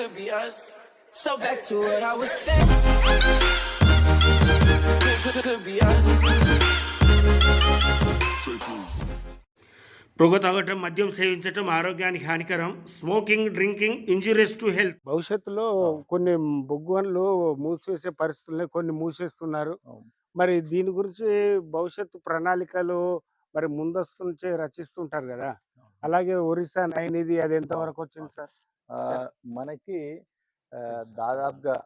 could be us. So back to what I was saying. Could, could, could be us. పొగ తాగటం మద్యం సేవించటం ఆరోగ్యానికి హానికరం smoking drinking injurious to health భవిష్యత్తులో కొన్ని బొగ్గు గనులు మూసివేసే పరిస్థితుల్ని కొన్ని మూసేస్తున్నారు. మరి దీని గురించి భవిష్యత్తు ప్రణాళికలు మరి ముందస్తు నుంచే రచిస్తుంటారు కదా అలాగే ఒరిస్సా నైన్ ఇది అది ఎంత వరకు వచ్చింది సార్ మనకి దాదాపుగా.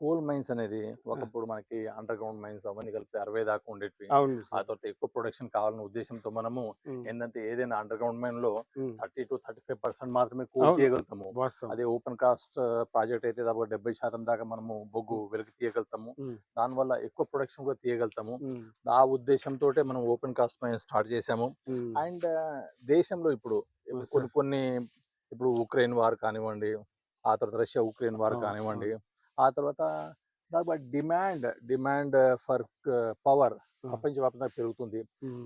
కోల్ మైన్స్ అనేది ఒకప్పుడు మనకి అండర్ గ్రౌండ్ మైన్స్ అవన్నీ కలిపి అరవై దాకా అవును ఆ తర్వాత ఎక్కువ ప్రొడక్షన్ కావాలనే ఉద్దేశంతో మనము. ఏంటంటే ఏదైనా under ground మైన్లో. Thirty to thirty five percent మాత్రమే కోల్. తీయగలుగుతాము అదే ఓపెన్ కాస్ట్ ప్రాజెక్ట్ అయితే దాదాపు డెబ్బై శాతం దాకా మనము బొగ్గు వెలికి తీయగలుగుతాము. దానివల్ల ఎక్కువ ప్రొడక్షన్ కూడా తీయగలుగుతాము. ఆ ఉద్దేశంతో మనం ఓపెన్ కాస్ట్ మైన్ స్టార్ట్ చేసాము. అండ్ దేశంలో ఇప్పుడు కొన్ని కొన్ని ఇప్పుడు ఉక్రెయిన్ వార్ కానివ్వండి ఆ తర్వాత రష్యా ఉక్రెయిన్ వార్ కానివ్వండి ఆ తర్వాత దాదాపు డిమాండ్ డిమాండ్ ఫర్ పవర్ ప్రపంచవ్యాప్తంగా పెరుగుతుంది.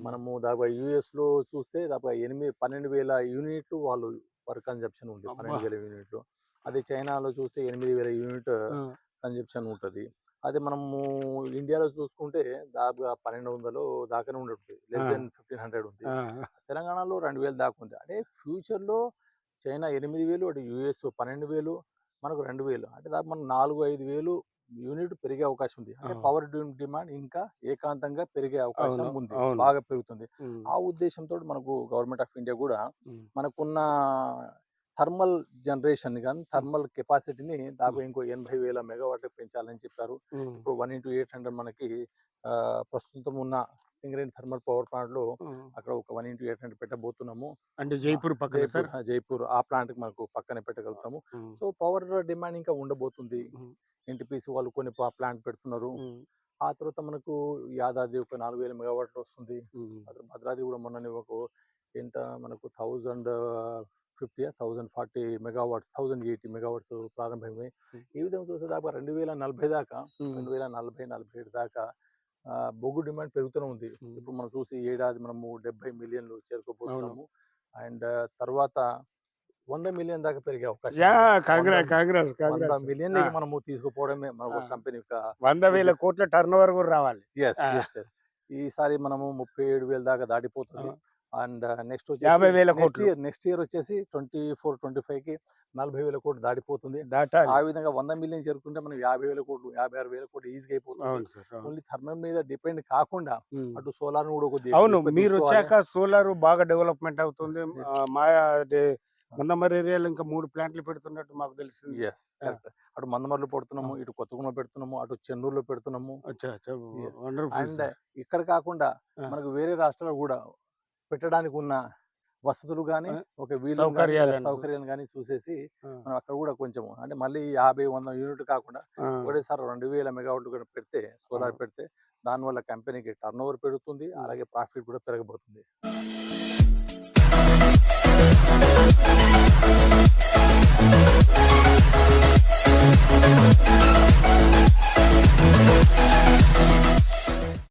మనము దాదాపు యుఎస్లో చూస్తే దాదాపు ఎనిమిది పన్నెండు వేల యూనిట్లు వాళ్ళు వర్క్ కన్జప్షన్ ఉంది. పన్నెండు వేల యూనిట్లు అదే చైనాలో చూస్తే ఎనిమిది వేల యూనిట్. కన్జప్షన్ ఉంటుంది అదే మనము ఇండియాలో చూసుకుంటే దాదాపుగా పన్నెండు వందలు దాకానే ఉంటుంది లెస్. దెన్ ఫిఫ్టీన్ హండ్రెడ్ ఉంది. తెలంగాణలో రెండు వేలు దాకా ఉంది అంటే ఫ్యూచర్లో చైనా ఎనిమిది వేలు అటు యుఎస్ పన్నెండు వేలు మనకు రెండు వేలు అంటే దాదాపు మనం నాలుగు ఐదు వేలు యూనిట్ పెరిగే అవకాశం ఉంది అంటే. పవర్ డిమాండ్ ఇంకా ఏకాంతంగా పెరిగే అవకాశం ఉంది. బాగా పెరుగుతుంది. ఆ ఉద్దేశంతో మనకు గవర్నమెంట్ ఆఫ్ ఇండియా కూడా. మనకున్న థర్మల్ జనరేషన్ కానీ థర్మల్ కెపాసిటీని దాదాపు ఇంకో ఎనభై వేల మెగావాట్ పెంచాలని చెప్పారు. ఇప్పుడు వన్ ఇంటూ ఎయిట్ హండ్రెడ్ మనకి ప్రస్తుతం ఉన్న సింగరేణి థర్మల్ పవర్ ప్లాంట్లో. అక్కడ ఒక వన్ ఇంటూ ఎయిట్ హండ్రెడ్ పెట్టబోతున్నాము అంటే జైపూర్ పక్కన సార్ ఆ, జైపూర్ ఆ ప్లాంట్కి మనకు పక్కనే పెట్టగలుగుతాము. సో పవర్ డిమాండ్ ఇంకా ఉండబోతుంది. ఎన్టీపీసీ వాళ్ళు కొన్ని ప్లాంట్ పెడుతున్నారు. ఆ తర్వాత మనకు యాదాద్రి ఒక నాలుగు వేల మెగావాట్లు వస్తుంది భద్రాద్రి కూడా మొన్ననే ఒక ఎంత మనకు thousand fifty thousand forty megawatts thousand eighty megawatts ప్రారంభమై Hmm. ఈ విధంగా చూస్తే దాకా రెండు వేల నలభై దాకా. రెండు వేల నలభై నలభై ఏడు దాకా బొగ్గు డిమాండ్ పెరుగుతూనే ఉంది. ఇప్పుడు మనం చూసి ఏడాది మనము డెబ్బై మిలియన్లు. చేరుకోబోతున్నాము అండ్ తర్వాత వంద మిలియన్ దాకా పెరిగే అవకాశం మిలియన్. మనము తీసుకుపోవడమే మన. కంపెనీ యొక్క వంద వేల కోట్ల టర్న్ ఓవర్ కూడా రావాలి ఈసారి మనము ముప్పై ఏడు వేల దాకా దాటిపోతుంది. అండ్ నెక్స్ట్ యాభై వేల కోట్లు. ఇయర్ నెక్స్ట్ ఇయర్ వచ్చేసి ట్వంటీ ఫోర్ ట్వంటీ ఫైవ్కి నలభై వేల కోట్లు దాటిపోతుంది ఆ విధంగా వంద మిలియన్ చేరుకుంటే మనం యాభై వేల కోట్లు యాభై ఆరు వేల కోట్లు ఈజీగా అయిపోతుంది. ఓన్లీ థర్మల్ మీద డిపెండ్ కాకుండా. అటు సోలార్ కూడా కొద్దిగా అవును మీరు. వచ్చాక సోలార్ బాగా డెవలప్మెంట్ అవుతుంది మా మందమరి ఏరియాలో ఇంకా మూడు ప్లాంట్లు పెడుతున్నట్టు మాకు తెలిసింది. అటు మందమర్లు పెడుతున్నాము ఇటు కొత్తగూడెంలో పెడుతున్నాము అటు చెన్నూరులో పెడుతున్నాము అండ్ ఇక్కడ కాకుండా. మనకు వేరే రాష్ట్రాలు కూడా పెట్టడానికి ఉన్న వసతులు కానీ ఒక వీలు సౌకర్యాలు కానీ చూసేసి మనం అక్కడ కూడా కొంచెం అంటే మళ్ళీ యాభై వంద యూనిట్ కాకుండా ఒకటేసారి రెండు వేల మెగావాట్ కూడా పెడితే సోలార్ పెడితే దానివల్ల కంపెనీకి టర్న్ ఓవర్ పెరుగుతుంది అలాగే ప్రాఫిట్ కూడా పెరగబోతుంది.